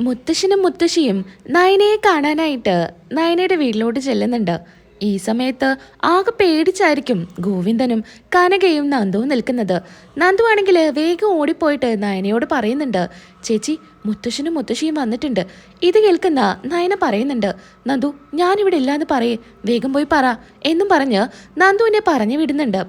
മുത്തശ്ശനും മുത്തശ്ശിയും നയനയെ കാണാനായിട്ട് നയനയുടെ വീട്ടിലോട്ട് ചെല്ലുന്നുണ്ട്. ഈ സമയത്ത് ആകെ പേടിച്ചായിരിക്കും ഗോവിന്ദനും കനകയും നന്ദുവും നിൽക്കുന്നത്. നന്ദു ആണെങ്കിൽ വേഗം ഓടിപ്പോയിട്ട് നയനയോട് പറയുന്നുണ്ട്. ചേച്ചി മുത്തശ്ശനും മുത്തശ്ശിയും വന്നിട്ടുണ്ട്. ഇത് കേൾക്കുന്ന നയന പറയുന്നുണ്ട്. നന്ദു ഞാനിവിടെ ഇല്ലാന്ന് പറയേ. വേഗം പോയി പറ എന്നും പറഞ്ഞ് നന്ദുവിനെ പറഞ്ഞു വിടുന്നുണ്ട്.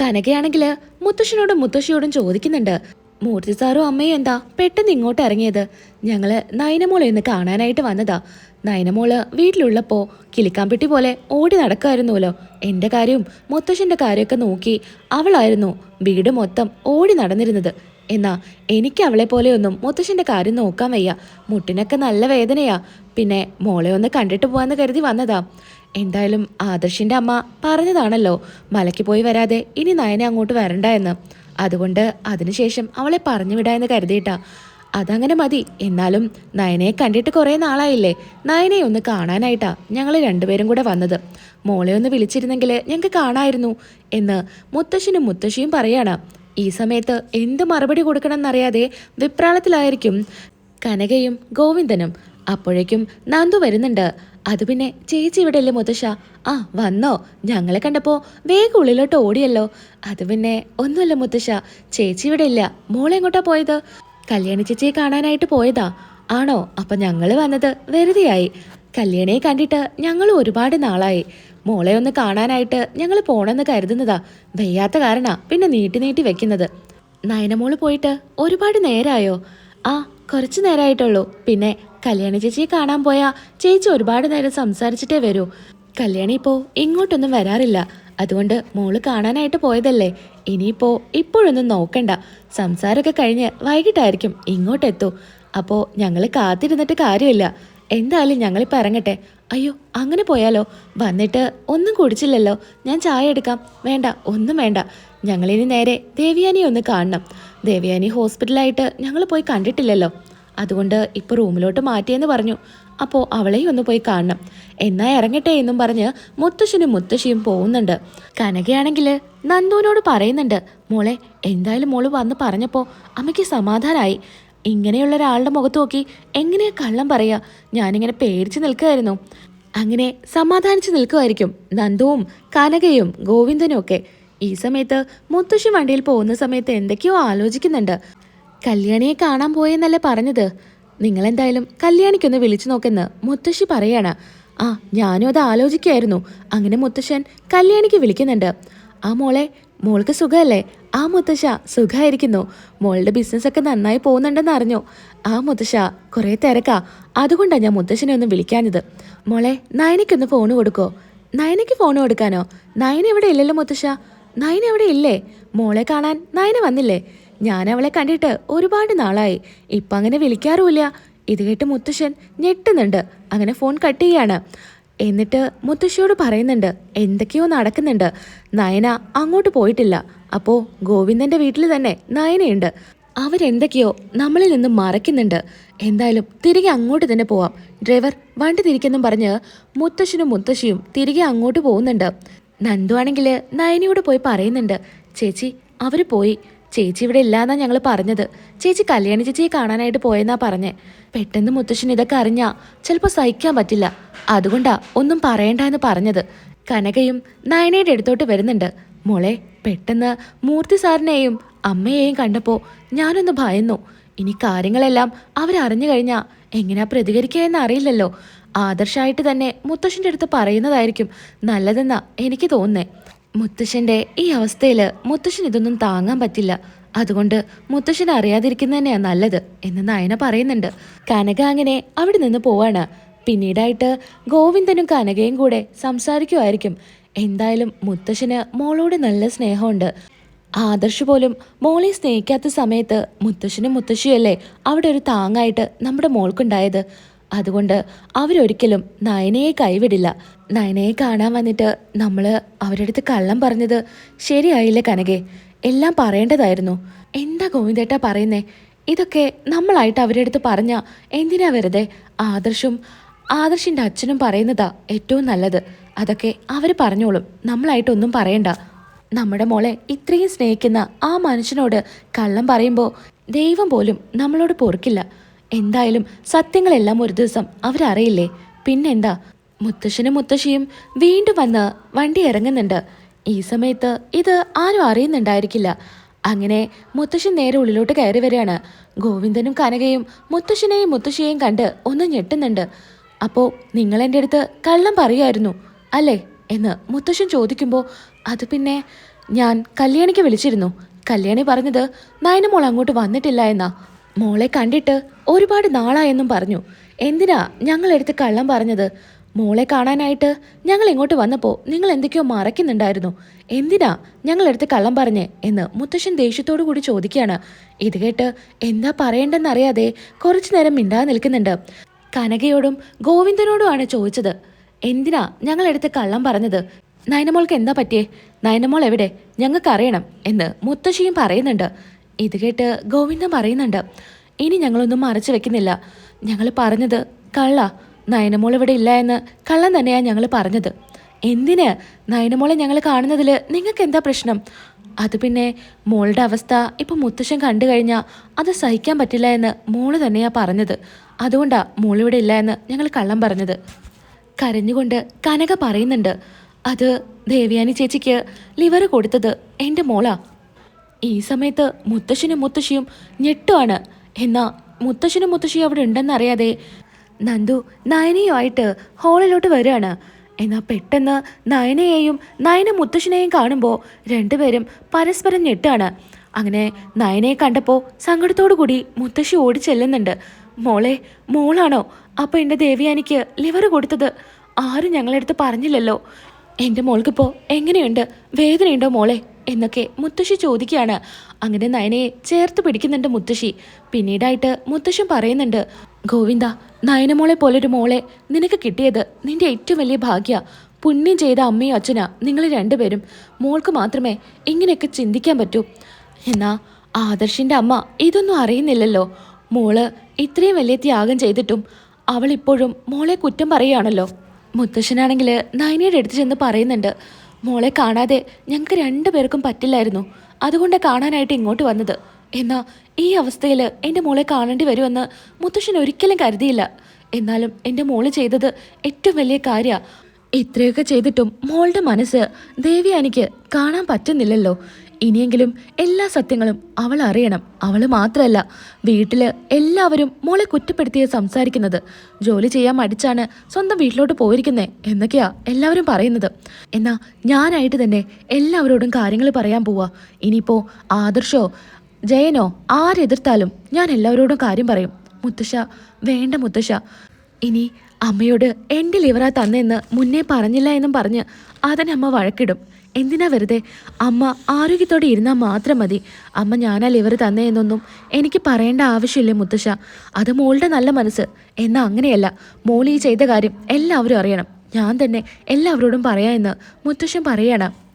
കനകയാണെങ്കിൽ മുത്തശ്ശനോടും മുത്തശ്ശിയോടും ചോദിക്കുന്നുണ്ട്. മൂർത്തി സാറും അമ്മയും എന്താ പെട്ടെന്ന് ഇങ്ങോട്ട് ഇറങ്ങിയത്? ഞങ്ങൾ നയനമോളെ ഒന്ന് കാണാനായിട്ട് വന്നതാ. നയനമോൾ വീട്ടിലുള്ളപ്പോ കിളിക്കാമ്പെട്ടി പോലെ ഓടി നടക്കായിരുന്നുവല്ലോ എന്റെ കാര്യവും മുത്തശ്ശന്റെ കാര്യമൊക്കെ നോക്കി അവളായിരുന്നു വീട് മൊത്തം ഓടി നടന്നിരുന്നത്. എന്നാ എനിക്ക് അവളെ പോലെയൊന്നും മുത്തശ്ശന്റെ കാര്യം നോക്കാൻ വയ്യ. മുട്ടിനൊക്കെ നല്ല വേദനയാ. പിന്നെ മോളെ ഒന്ന് കണ്ടിട്ട് പോവാന്ന് കരുതി വന്നതാ. എന്തായാലും ആദർശിന്റെ അമ്മ പറഞ്ഞതാണല്ലോ. മലയ്ക്ക് പോയി വരാതെ ഇനി നയനെ അങ്ങോട്ട് വരണ്ട എന്ന്. അതുകൊണ്ട് അതിനുശേഷം അവളെ പറഞ്ഞു വിടാ എന്ന് കരുതിയിട്ടാ. അതങ്ങനെ മതി. എന്നാലും നയനയെ കണ്ടിട്ട് കുറേ നാളായില്ലേ? നയനയെ ഒന്ന് കാണാനായിട്ടാ ഞങ്ങൾ രണ്ടുപേരും കൂടെ വന്നത്. മോളെ ഒന്ന് വിളിച്ചിരുന്നെങ്കിൽ ഞങ്ങൾക്ക് കാണായിരുന്നു എന്ന് മുത്തശ്ശനും മുത്തശ്ശിയും പറയാണ്. ഈ സമയത്ത് എന്ത് മറുപടി കൊടുക്കണമെന്നറിയാതെ വിപ്രാളത്തിലായിരിക്കും കനകയും ഗോവിന്ദനും. അപ്പോഴേക്കും നന്ദു വരുന്നുണ്ട്. അത് പിന്നെ ചേച്ചി ഇവിടെ അല്ലേ മുത്തശ്ശ? ആ വന്നോ. ഞങ്ങളെ കണ്ടപ്പോൾ വേഗം ഉള്ളിലോട്ട് ഓടിയല്ലോ. അത് പിന്നെ ഒന്നുമല്ല മുത്തശ്ശ. ചേച്ചി ഇവിടെ ഇല്ല. മോളെ എങ്ങോട്ടാ പോയത്? കല്യാണി ചേച്ചിയെ കാണാനായിട്ട് പോയതാ. ആണോ? അപ്പൊ ഞങ്ങൾ വന്നത് വെറുതെയായി. കല്യാണിയെ കണ്ടിട്ട് ഞങ്ങൾ ഒരുപാട് നാളായി. മോളെ ഒന്ന് കാണാനായിട്ട് ഞങ്ങൾ പോണെന്ന് കരുതുന്നതാ. വയ്യാത്ത കാരണ പിന്നെ നീട്ടി നീട്ടി വെക്കുന്നത്. നയനമോൾ പോയിട്ട് ഒരുപാട് നേരായോ? ആ കുറച്ച് നേരമായിട്ടുള്ളൂ പിന്നെ കല്യാണി ചേച്ചിയെ കാണാൻ പോയാ ചേച്ചി ഒരുപാട് നേരം സംസാരിച്ചിട്ടേ വരൂ. കല്യാണി ഇപ്പോ ഇങ്ങോട്ടൊന്നും വരാറില്ല. അതുകൊണ്ട് മോൾ കാണാനായിട്ട് പോയതല്ലേ. ഇനിയിപ്പോ ഇപ്പോഴൊന്നും നോക്കണ്ട. സംസാരമൊക്കെ കഴിഞ്ഞ് വൈകിട്ടായിരിക്കും ഇങ്ങോട്ടെത്തൂ. അപ്പോ ഞങ്ങൾ കാത്തിരുന്നിട്ട് കാര്യമില്ല. എന്തായാലും ഞങ്ങളിപ്പോൾ ഇറങ്ങട്ടെ. അയ്യോ അങ്ങനെ പോയാലോ? വന്നിട്ട് ഒന്നും കുടിച്ചില്ലല്ലോ. ഞാൻ ചായ എടുക്കാം. വേണ്ട ഒന്നും വേണ്ട. ഞങ്ങളിനി നേരെ ദേവിയാനി ഒന്ന് കാണണം. ദേവിയാനി ഹോസ്പിറ്റലായിട്ട് ഞങ്ങൾ പോയി കണ്ടിട്ടില്ലല്ലോ. അതുകൊണ്ട് ഇപ്പോൾ റൂമിലോട്ട് മാറ്റിയെന്ന് പറഞ്ഞു. അപ്പോൾ അവളെയും ഒന്ന് പോയി കാണണം. എന്നാ ഇറങ്ങട്ടെ എന്നും പറഞ്ഞ് മുത്തശ്ശനും മുത്തശ്ശിയും പോകുന്നുണ്ട്. കനകയാണെങ്കിൽ നന്ദുവിനോട് പറയുന്നുണ്ട് മോളെ എന്തായാലും മോൾ വന്ന് പറഞ്ഞപ്പോൾ അമ്മയ്ക്ക് സമാധാനമായി ഇങ്ങനെയുള്ള ഒരാളുടെ മുഖത്ത് നോക്കി എങ്ങനെയാ കള്ളം പറയാ? ഞാനിങ്ങനെ പേടിച്ച് നിൽക്കുകയായിരുന്നു അങ്ങനെ സമാധാനിച്ച് നിൽക്കുമായിരിക്കും നന്ദുവും കനകയും ഗോവിന്ദനും ഒക്കെ. ഈ സമയത്ത് മുത്തശ്ശി വണ്ടിയിൽ പോകുന്ന സമയത്ത് എന്തൊക്കെയോ ആലോചിക്കുന്നുണ്ട്. കല്യാണിയെ കാണാൻ പോയെന്നല്ലേ പറഞ്ഞത്. നിങ്ങളെന്തായാലും കല്യാണിക്കൊന്ന് വിളിച്ചു നോക്കെന്ന് മുത്തശ്ശി പറയാണ്. ആ ഞാനും അത് ആലോചിക്കായിരുന്നു. അങ്ങനെ മുത്തശ്ശൻ കല്യാണിക്ക് വിളിക്കുന്നുണ്ട്. ആ മോളെ മോൾക്ക് സുഖമല്ലേ? ആ മുത്തശ്ശ സുഖമായിരിക്കുന്നു. മോളുടെ ബിസിനസ്സൊക്കെ നന്നായി പോകുന്നുണ്ടെന്ന് അറിഞ്ഞു. ആ മുത്തശ്ശ കുറേ തിരക്കാ. അതുകൊണ്ടാണ് ഞാൻ മുത്തശ്ശനെ ഒന്ന് വിളിക്കാഞ്ഞത്. മോളെ നയനയ്ക്കൊന്ന് ഫോൺ കൊടുക്കോ? നയനയ്ക്ക് ഫോൺ കൊടുക്കാനോ? നയന ഇവിടെ ഇല്ലല്ലോ മുത്തശ്ശ? നയന ഇവിടെ ഇല്ലേ? മോളെ കാണാൻ നയന വന്നില്ലേ? ഞാൻ അവളെ കണ്ടിട്ട് ഒരുപാട് നാളായി. ഇപ്പം അങ്ങനെ വിളിക്കാറുമില്ല. ഇത് കേട്ട് മുത്തശ്ശൻ ഞെട്ടുന്നുണ്ട്. അങ്ങനെ ഫോൺ കട്ട് ചെയ്യാണ്. എന്നിട്ട് മുത്തശ്ശിയോട് പറയുന്നുണ്ട് എന്തൊക്കെയോ നടക്കുന്നുണ്ട്. നയന അങ്ങോട്ട് പോയിട്ടില്ല. അപ്പോൾ ഗോവിന്ദന്റെ വീട്ടിൽ തന്നെ നയനയുണ്ട്. അവരെന്തൊക്കെയോ നമ്മളിൽ നിന്ന് മറയ്ക്കുന്നുണ്ട്. എന്തായാലും തിരികെ അങ്ങോട്ട് തന്നെ പോവാം. ഡ്രൈവർ വണ്ടി തിരിക്കെന്നും പറഞ്ഞ് മുത്തശ്ശനും മുത്തശ്ശിയും തിരികെ അങ്ങോട്ട് പോകുന്നുണ്ട്. നന്ദു ആണെങ്കിൽ നയനയോട് പോയി പറയുന്നുണ്ട്. ചേച്ചി അവർ പോയി. ചേച്ചി ഇവിടെ ഇല്ലാന്നാ ഞങ്ങൾ പറഞ്ഞത്. ചേച്ചി കല്യാണി ചേച്ചിയെ കാണാനായിട്ട് പോയെന്നാ പറഞ്ഞേ. പെട്ടെന്ന് മുത്തശ്ശൻ ഇതൊക്കെ അറിഞ്ഞാ ചിലപ്പോൾ സഹിക്കാൻ പറ്റില്ല. അതുകൊണ്ടാ ഒന്നും പറയണ്ട എന്ന് പറഞ്ഞത്. കനകയും നയനയുടെ അടുത്തോട്ട് വരുന്നുണ്ട്. മോളെ പെട്ടെന്ന് മൂർത്തി സാറിനെയും അമ്മയെയും കണ്ടപ്പോൾ ഞാനൊന്ന് ഭയന്നു. ഇനി കാര്യങ്ങളെല്ലാം അവരറിഞ്ഞു കഴിഞ്ഞാ എങ്ങനെയാ പ്രതികരിക്കുക എന്ന് അറിയില്ലല്ലോ ആദർശായിട്ട് തന്നെ മുത്തശ്ശന്റെ അടുത്ത് പറയുന്നതായിരിക്കും നല്ലതെന്നാ എനിക്ക് തോന്നുന്നേ. മുത്തശ്ശന്റെ ഈ അവസ്ഥയിൽ മുത്തശ്ശൻ ഇതൊന്നും താങ്ങാൻ പറ്റില്ല. അതുകൊണ്ട് മുത്തശ്ശൻ അറിയാതിരിക്കുന്ന തന്നെയാണ് നല്ലത് എന്ന് നയന പറയുന്നുണ്ട്. കനക അങ്ങനെ അവിടെ നിന്ന് പോവാണ്. പിന്നീടായിട്ട് ഗോവിന്ദനും കനകയും കൂടെ സംസാരിക്കുമായിരിക്കും എന്തായാലും മുത്തശ്ശന് മോളോട് നല്ല സ്നേഹമുണ്ട്. ആദർശ് പോലും മോളെ സ്നേഹിക്കാത്ത സമയത്ത് മുത്തശ്ശനും മുത്തശ്ശിയല്ലേ അവിടെ ഒരു താങ്ങായിട്ട് നമ്മുടെ മോൾക്കുണ്ടായത്? അതുകൊണ്ട് അവരൊരിക്കലും നയനയെ കൈവിടില്ല. നയനയെ കാണാൻ വന്നിട്ട് നമ്മൾ അവരുടെ അടുത്ത് കള്ളം പറഞ്ഞത് ശരിയായില്ല കനകെ. എല്ലാം പറയേണ്ടതായിരുന്നു. എന്താ ഗോവിന്ദേട്ടാ പറയുന്നേ? ഇതൊക്കെ നമ്മളായിട്ട് അവരുടെ അടുത്ത് പറഞ്ഞ എന്തിനാ വെറുതെ? ആദർശും ആദർശിന്റെ അച്ഛനും പറയുന്നതാ ഏറ്റവും നല്ലത്. അതൊക്കെ അവർ പറഞ്ഞോളും. നമ്മളായിട്ടൊന്നും പറയണ്ട. നമ്മുടെ മോളെ ഇത്രയും സ്നേഹിക്കുന്ന ആ മനുഷ്യനോട് കള്ളം പറയുമ്പോൾ ദൈവം പോലും നമ്മളോട് പൊറുക്കില്ല. എന്തായാലും സത്യങ്ങളെല്ലാം ഒരു ദിവസം അവരറിയില്ലേ? പിന്നെന്താ? മുത്തശ്ശനും മുത്തശ്ശിയും വീണ്ടും വന്ന് വണ്ടി ഇറങ്ങുന്നുണ്ട്. ഈ സമയത്ത് ഇത് ആരും അറിയുന്നുണ്ടായിരിക്കില്ല. അങ്ങനെ മുത്തശ്ശൻ നേരെ ഉള്ളിലോട്ട് കയറി വരികയാണ്. ഗോവിന്ദനും കനകയും മുത്തശ്ശനെയും മുത്തശ്ശിയെയും കണ്ട് ഒന്ന് ഞെട്ടുന്നുണ്ട്. അപ്പോൾ നിങ്ങൾ എന്റെ അടുത്ത് കള്ളം പറയുമായിരുന്നു അല്ലേ? എന്ന് മുത്തശ്ശൻ ചോദിക്കുമ്പോൾ അത് പിന്നെ ഞാൻ കല്യാണിക്ക് വിളിച്ചിരുന്നു. കല്യാണി പറഞ്ഞത് നയനമോൾ അങ്ങോട്ട് വന്നിട്ടില്ല എന്നാ. മോളെ കണ്ടിട്ട് ഒരുപാട് നാളായെന്നും പറഞ്ഞു. എന്തിനാ ഞങ്ങളെടുത്ത് കള്ളം പറഞ്ഞത്? മോളെ കാണാനായിട്ട് ഞങ്ങൾ ഇങ്ങോട്ട് വന്നപ്പോൾ നിങ്ങൾ എന്തൊക്കെയോ മറയ്ക്കുന്നുണ്ടായിരുന്നു. എന്തിനാ ഞങ്ങളെടുത്ത് കള്ളം പറഞ്ഞേ എന്ന് മുത്തശ്ശൻ ദേഷ്യത്തോടു കൂടി ചോദിക്കുകയാണ്. ഇത് കേട്ട് എന്താ പറയേണ്ടെന്നറിയാതെ കുറച്ചു നേരം മിണ്ടാതെ നിൽക്കുന്നുണ്ട്. കനകയോടും ഗോവിന്ദനോടുമാണ് ചോദിച്ചത്. എന്തിനാ ഞങ്ങളെടുത്ത് കള്ളം പറഞ്ഞത്? നയനമോൾക്ക് എന്താ പറ്റിയേ? നയനമോൾ എവിടെ? ഞങ്ങൾക്കറിയണം എന്ന് മുത്തശ്ശിയും പറയുന്നുണ്ട്. ഇത് കേട്ട് ഗോവിന്ദൻ പറയുന്നുണ്ട് ഇനി ഞങ്ങളൊന്നും മറച്ചു വെക്കുന്നില്ല. ഞങ്ങൾ പറഞ്ഞത് കള്ള നയനമോൾ ഇവിടെ ഇല്ല എന്ന് കള്ളൻ തന്നെയാണ് ഞങ്ങൾ പറഞ്ഞത്. എന്തിന്? നയനമോളെ ഞങ്ങൾ കാണുന്നതിൽ നിങ്ങൾക്ക് എന്താ പ്രശ്നം? അത് പിന്നെ മോളുടെ അവസ്ഥ ഇപ്പം മുത്തശ്ശൻ കണ്ടു കഴിഞ്ഞാൽ അത് സഹിക്കാൻ പറ്റില്ല എന്ന് മോൾ തന്നെയാണ് പറഞ്ഞത്. അതുകൊണ്ടാ മോളിവിടെ ഇല്ല എന്ന് ഞങ്ങൾ കള്ളം പറഞ്ഞത്. കരഞ്ഞുകൊണ്ട് കനക പറയുന്നുണ്ട് അത് ദേവ്യാനി ചേച്ചിക്ക് ലിവർ കൊടുത്തത് എന്റെ മോളാ. ഈ സമയത്ത് മുത്തശ്ശനും മുത്തശ്ശിയും ഞെട്ടുവാണ്. എന്നാ മുത്തശ്ശനും മുത്തശ്ശിയും അവിടെ ഉണ്ടെന്നറിയാതെ നന്ദു നയനയുമായിട്ട് ഹോളിലോട്ട് വരികയാണ്. എന്നാൽ പെട്ടെന്ന് നയനയെയും നയന മുത്തശ്ശനെയും കാണുമ്പോൾ രണ്ടുപേരും പരസ്പരം ഞെട്ടാണ് അങ്ങനെ നയനയെ കണ്ടപ്പോൾ സങ്കടത്തോടു കൂടി മുത്തശ്ശി ഓടി ചെല്ലുന്നുണ്ട്. മോളെ മോളാണോ? അപ്പോൾ എന്റെ ദേവിയാനിക്ക് ലിവർ കൊടുത്തത്? ആരും ഞങ്ങളെടുത്ത് പറഞ്ഞില്ലല്ലോ. എന്റെ മോൾക്കിപ്പോൾ എങ്ങനെയുണ്ട്? വേദനയുണ്ടോ മോളെ? എന്നൊക്കെ മുത്തശ്ശി ചോദിക്കുകയാണ്. അങ്ങനെ നയനയെ ചേർത്ത് പിടിക്കുന്നുണ്ട് മുത്തശ്ശി. പിന്നീടായിട്ട് മുത്തശ്ശൻ പറയുന്നുണ്ട് ഗോവിന്ദ നയനമോളെ പോലൊരു മോളെ നിനക്ക് കിട്ടിയത് നിന്റെ ഏറ്റവും വലിയ ഭാഗ്യ. പുണ്യം ചെയ്ത അമ്മയും അച്ഛനാ നിങ്ങൾ രണ്ടുപേരും. മോൾക്ക് മാത്രമേ ഇങ്ങനെയൊക്കെ ചിന്തിക്കാൻ പറ്റൂ. എന്നാ ആദർശിന്റെ അമ്മ ഇതൊന്നും അറിയുന്നില്ലല്ലോ. മോൾ ഇത്രയും വലിയ ത്യാഗം ചെയ്തിട്ടും അവൾ ഇപ്പോഴും മോളെ കുറ്റം പറയുകയാണല്ലോ. മുത്തശ്ശനാണെങ്കിൽ നയനയുടെ അടുത്ത് ചെന്ന് പറയുന്നുണ്ട് മോളെ കാണാതെ ഞങ്ങൾക്ക് രണ്ടുപേർക്കും പറ്റില്ലായിരുന്നു. അതുകൊണ്ട് കാണാനായിട്ട് ഇങ്ങോട്ട് വന്നത്. എന്നാ ഈ അവസ്ഥയിൽ എന്റെ മോളെ കാണേണ്ടി വരുമെന്ന് മുത്തശ്ശൻ ഒരിക്കലും കരുതിയില്ല. എന്നാലും എന്റെ മോൾ ചെയ്തത് ഏറ്റവും വലിയ കാര്യമാണ് ഇത്രയൊക്കെ ചെയ്തിട്ടും മോളുടെ മനസ്സ് ദേവിയാനിക്ക് കാണാൻ പറ്റുന്നില്ലല്ലോ. ഇനിയെങ്കിലും എല്ലാ സത്യങ്ങളും അവൾ അറിയണം. അവൾ മാത്രമല്ല വീട്ടിൽ എല്ലാവരും മോളെ കുറ്റപ്പെടുത്തിയ സംസാരിക്കുന്നത്. ജോലി ചെയ്യാൻ മടിച്ചാണ് സ്വന്തം വീട്ടിലോട്ട് പോയിരിക്കുന്നേ എന്നൊക്കെയാ എല്ലാവരും പറയുന്നത്. എന്നാ ഞാനായിട്ട് തന്നെ എല്ലാവരോടും കാര്യങ്ങൾ പറയാൻ പോവാ. ഇനിയിപ്പോ ആദർശോ ജയനോ ആരെതിർത്താലും ഞാൻ എല്ലാവരോടും കാര്യം പറയും. മുത്തശ്ശ വേണ്ട മുത്തശ്ശ. ഇനി അമ്മയോട് എന്റെ ലിവറാ തന്നെന്ന് മുന്നേ പറഞ്ഞില്ല എന്നും പറഞ്ഞ് അതിനെ അമ്മ വഴക്കിടും. എന്തിനാ വെറുതെ? അമ്മ ആരോഗ്യത്തോടെ ഇരുന്നാൽ മാത്രം മതി. അമ്മ ഞാനാ ലിവർ തന്നേ എന്നൊന്നും എനിക്ക് പറയേണ്ട ആവശ്യമില്ല മുത്തശ്ശ. അത് മോളുടെ നല്ല മനസ്സ്. എന്നാൽ അങ്ങനെയല്ല. മോൾ ഈ ചെയ്ത കാര്യം എല്ലാവരും അറിയണം. ഞാൻ തന്നെ എല്ലാവരോടും പറയാമെന്ന് മുത്തശ്ശൻ പറയണം.